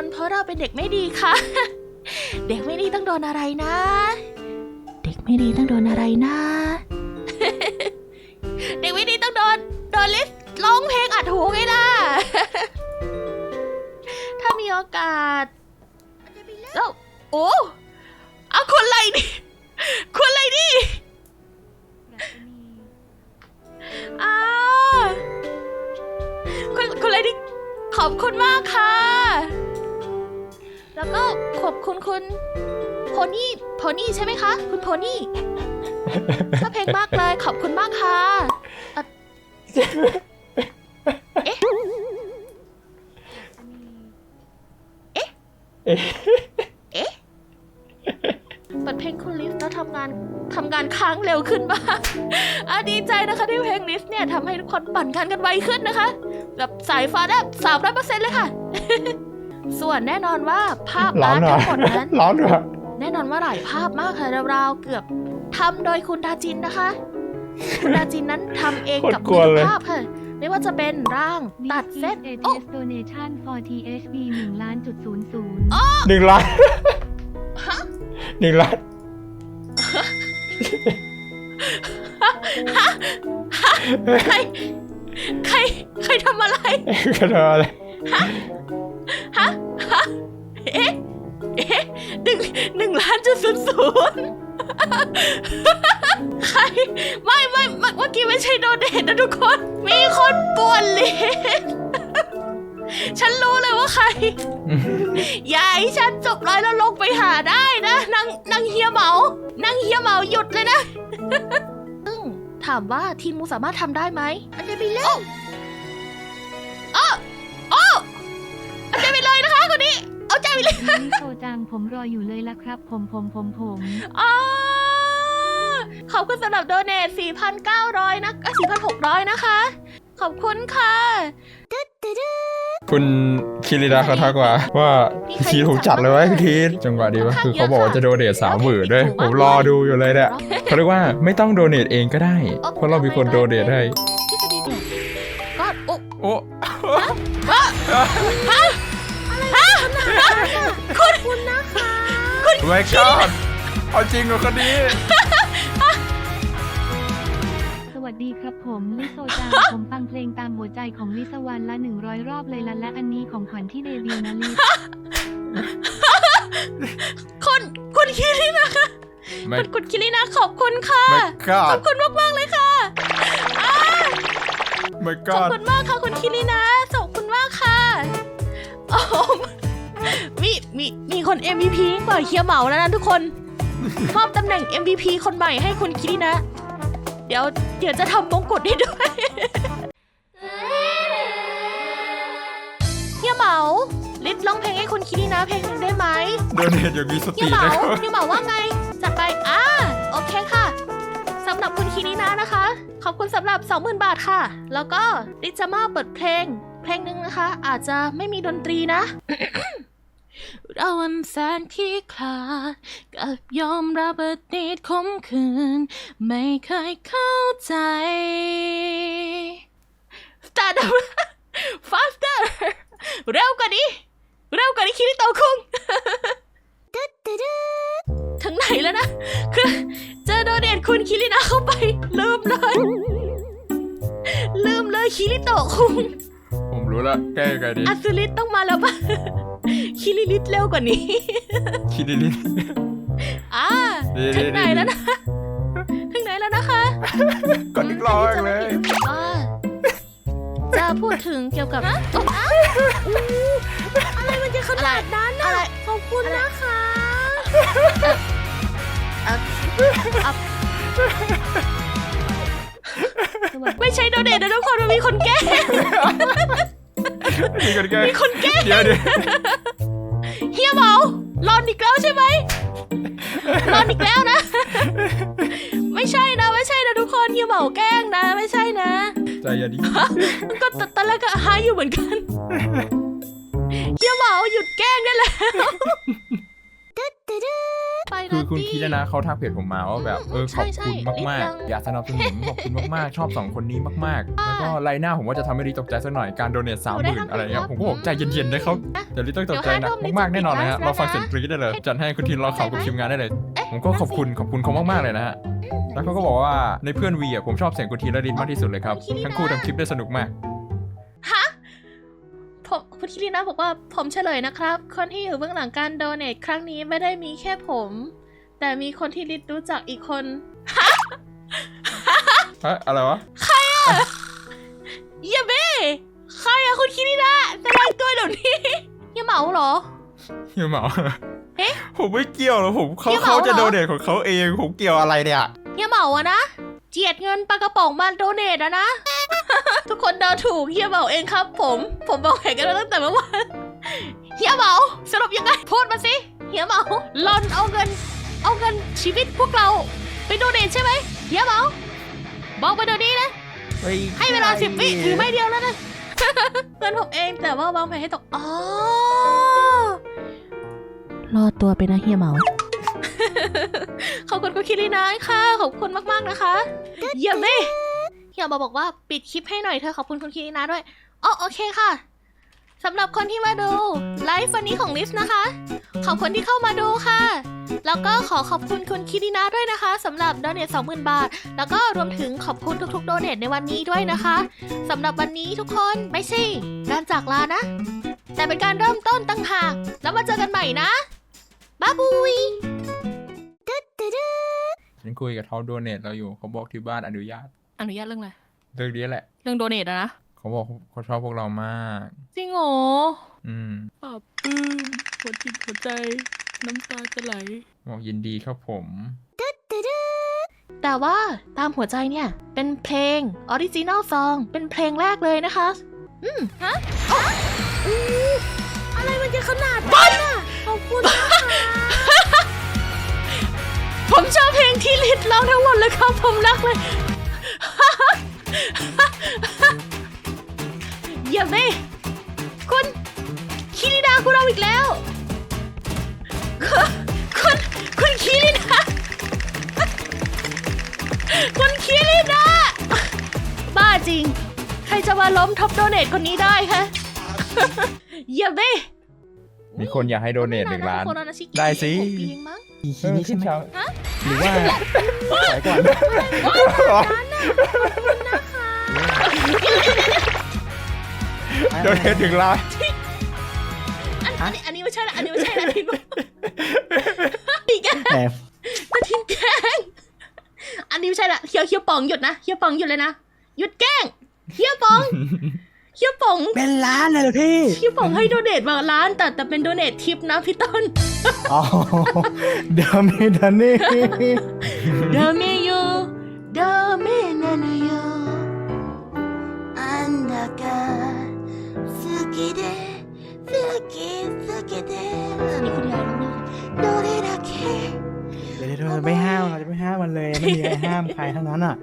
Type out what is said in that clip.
น เพราะเราเป็นเด็กไม่ดีค่ะ เด็กไม่ดีต้องโดนอะไรนะ เด็กไม่ดีต้องโดนอะไรนะ เด็กไม่ดีต้องโดนโดนลิสร้องเพลงอัดหูไงล่ะ ถ้ามีโอกาสแล้วโอ้เอาคนอะไรดิคนอะไรดิอ่าคนคนอะไรดิขอบคุณมากค่ะ แล้วก็ขอบคุณคุณโพนี่โพนี่ใช่ไหมคะ คุณโพนี่ชอบเพลงมากเลยขอบคุณมากค่ะเอ่อเอ๊ะ เอ๊ะเอ๊ะเปิดเพลงคุณลิสแล้วทำงานทำงานค้างเร็วขึ้นบ้างอะดีใจนะคะที่เพลงลิสเนี่ยทำให้ทุกคนปั่นกันกันไวขึ้นนะคะ แบบสายฟ้าได้สามร้อยเปอร์เซ็นต์เลยค่ะ ส่วนแน่นอนว่าภาพร้ออานร์ตเหรอทั้งหมดนั้น ร้อนเหรอแน่นอนว่าหลายภาพมากค่ะราวๆเกือบทำโดยคุณดาจินนะคะ คุณดาจินนั้นทำเองกับโคตรกลัวเลยภาพค่ะ ไม่ว่าจะเป็นร่างตัดเส้นเอโอ้สโดเนชั่น for THB 1ล้านจุดศูนย์ศูนย์หนึ่งล้านหนึ่งล้านใคร ใคร ใครทำอะไร กระโดดอะไหนึ่งหนึ่งล้านจุดศูนย์ศูนย์ใครไม่ไม่ไม่เมื่อกี้ไม่ใช่โดเดทนะทุกคน มีคนป่วนเลยฉันรู้เลยว่าใครอย่าให้ฉันจบไลฟ์แล้วลงไปหาได้นะนางนางเฮียเหมานางเฮียเหมาหยุดเลยนะซึ่งถามว่าทีมมูสามารถทำได้ไหมอันเดบิเล่โอ้โอ้ ไปเลยมิโซจังผมรออยู่เลยละครับ ผมผมผมผมอ๋อขอบคุณสำหรับโดเนท4,900 นะเอ้ย4,600 นะคะ ขอบคุณค่ะ คุณคิริดาเขาทักว่าว่าพี่ทีถูกจัดเลยไว้ยพี่ทีจังหวะดีวะคือเขาบอกว่าจะโดเนทสามหมื่นด้วย ผมรอดูอยู่เลยเนี่ยเขาเรียกว่าไม่ต้องโดเนทเองก็ได้ เพราะเรามีคนโดเนทให้ที่คดีเนี่ยก็โอ้โอ้ คุณคุณนะคะไม่กอดเอาจริงเหรอคนนี้สวัสดีครับผมลิโซจังผมฟังเพลงตามหัวใจของลิสวันละ100รอบเลยละและอันนี้ของขวัญที่เดบิวต์นะลิคุณคุณคิรินะไม่คุณคุณคิรินะขอบคุณค่ะ ไม่กอขอดบคุณมากมากๆเลยค่ะอ่าไม่กขอบอดคุณมากค่ะคุณคิรินะขอบคุณมากค่ะโอ้โห มีมีมีคน MVP กว่าเฮียเหมาแล้วนะทุกคนมอบตำแหน่ง MVP คนใหม่ให้คุณคิรินะ เดี๋ยวเดี๋ยวจะทำมงกุฎให้ด้วยเฮียเหมาลิศร้องเพลงให้คุณคิรินะเพลงหนึ่งได้ไหมโดเนทอย่างมีสเฮีติยเหมานะครับ เฮียเหมาว่าไงจัดไปอ่าโอเคค่ะสำหรับคุณคิรินะนะคะ ขอบคุณสำหรับ 20,000 บาทค่ะ แล้วก็ดิจะมอบเปิดเพลง เพลงหนึ่งนะคะ อาจจะไม่มีดนตรีนะ เราวันแสนขี้คลาดกับยอมรับอดีตคมคืน ไม่เคยเข้าใจ Start up faster เร็วกว่านี้ เร็วกว่านี้คิริโตคุงถึงไหนแล้วนะ คือเจอโดเดทคุณคิรินะเข้าไป ลืมเลย ลืมเลยคิริโตะคุงผมรู้ละแก้ยังไงดีอัศริตต้องมาแล้วปะ คิริลิตเร็วกว่านี้ คิดดีอ่าดีถึงดีไหนแล้วนะถึงไหนแล้วนะคะๆกดอีกรอบเลยอ่าจะพูดถึงเกี่ยวกับโอ๊ะอะไรมันจะขนาดนั้นอะไรขอบคุณนะคะเอ่อเอ่อเอ่อสวัสดีไม่ใช่โดเดทนะทุกคนมันมีคนแกล้งมีคนแก้มีคนแกล้งเดี๋ยวเดี๋ยว เฮียเหมารอนอีกแล้วใช่ไหมรอนอีกแล้วนะ ไม่ใช่นะ ไม่ใช่นะทุกคนเฮียเหมาแกล้งนะ ไม่ใช่นะ ใจเย็นดิก็ตตอนแรกก็หาอยู่เหมือนกันเฮียเหมาหยุดแกล้งได้แล้วไป คือนะคุณคุณดีคิดนะเขาทักเพจผมมาว่าแบบเอออืมขอบใช่คุณใช่มากนิดนึงๆอยากสนับสนุนขอบคุณมากๆ ชอบสองคนนี้มากๆ แล้วก็ไลน์หน้าผมว่าจะทำให้ดีตกใจสักหน่อยการโดเนทสามหมื่นอะไรเงี้ยผมก็บอกใจเย็นๆนะครับเดี๋ยวลิต้องตกใจหนักมากๆแน่นอนนะฮะเราฟังเสียงกรี๊ดได้เลยจัดให้คุณทีนรอข่าวกับทีมงานได้เลย ผมก็ขอบคุณขอบคุณเขามากๆเลยนะฮะแล้วเขาก็บอกว่าในเพื่อนวีอะผมชอบเสียงคุณทีและลินมากที่สุดเลยครับทั้งคู่ทำคลิปได้สนุกมากฮะผมคุณคิรินะบอกว่าผมเฉลยนะครับ คนที่อยู่เบื้องหลังการโดเนทครั้งนี้ไม่ได้มีแค่ผม แต่มีคนที่ลิดรู้จักอีกคน เฮ้ยอะไรวะ เยเบ้ใครอะคุณคิรินะแสดงตัวเดี๋ยวนี้เฮียเหมาเหรอ เฮียเหมาเอ๊ะผมไม่เกี่ยวหรอกผมเขาเฮียเหมาเขาจะเหรอ โดเนทของเขาเองผมเกี่ยวอะไรเนี่ย เฮียเหมาอะนะ เจียดเงินปลากระป๋องมาโดเนทอะนะ ทุกคนเดาถูกเฮียเหมาเองครับผม ผมบอกแข่งกันมาตั้งแต่เมื่อวานเฮียเหมาสรุปยังไงพูดมาสิเฮียเหมาหลอนเอาเงิน เอาเงินชีวิตพวกเราไปโดเนทใช่ไหมเฮียเหมาบอกมาเดี๋ยวนี้นะ ให้เวลาสิบวิถือไม่เดียวแล้วนะเงินผมเองแต่ว่าวางแผนให้ตกอ๋อรอดตัวไปนะเฮียเหมา ขอบคุณคุณคิรินายค่ะ ขอบคุณมาก ๆ นะคะ เยี่ยมเลยเฮียมาบอกว่าปิดคลิปให้หน่อยเธอขอบคุณคุณคิรินาด้วยอ๋อโอเคค่ะสำหรับคนที่มาดูไลฟ์วันนี้ของลิสนะคะ ขอบคุณที่เข้ามาดูค่ะ แล้วก็ขอขอบคุณคุณคิรินาด้วยนะคะสำหรับโดเนท20,000บาท แล้วก็รวมถึงขอบคุณทุกๆโดเนทในวันนี้ด้วยนะคะสำหรับวันนี้ทุกคนไม่ใช่การจากลานะ แต่เป็นการเริ่มต้นตั้งหากแล้วมาเจอกันใหม่นะบ๊ายบุยฉันคุยกับเขาโดเนทเราอยู่เขาบอกที่บ้านอนุญาตอนุญาตเรื่องอะไรเรื่องนี้แหละ เรื่องโดเนทอะนะเขาบอกเขาชอบพวกเรามาก จริงเหรออืมปรับปลื้มหัวจิตหัวใจ น้ำตาจะไหลบอกยินดีครับผมแต่ว่าตามหัวใจเนี่ย เป็นเพลงออริจินอลซองเป็นเพลงแรกเลยนะคะ อืมฮะอ๋ออู้อะไรมันจะขนาดนั้นอะขอบคุณนะคะผมชอบเพลงที่ลิดร้องทั้งหมดเลยครับผมรักเลย เยี่ยมเลยคุณคิริดาคุณเอาอีกแล้ว คุณคุณคุณคิริดาคุณคิริดาบ้าจริง ใครจะมาล้มท็อปโดเนทคนนี้ได้คะเยี่ยมเลยมีคนอยากให้โดเนทหนึ่งล้านคนละชิได้สิหกปีเองมั้งอีคีนี้ใช่ไหมฮะหรือว่าสายก่อนโดเนทถึงล้าน อันอันนี้อันนี้ ไม่ใช่ละอันนี้ไม่ใช่ละทินอีกแก แต่ ตะทินแกล้งอันนี้ไม่ใช่ละเฮียเฮียปองหยุดนะเฮียปองหยุดเลยนะหยุดแกล้งเฮียปองเฮียปอง เป็นล้านเลยเหรอพี่ เฮียปองให้โดเนทมาล้านแต่แต่เป็นโดเนททิปนะพี่ต้น อ๋อเดี๋ยวมีเดี๋ยวนี้ ダメよダメなのよ ห้ามใครทั้งนั้นอะ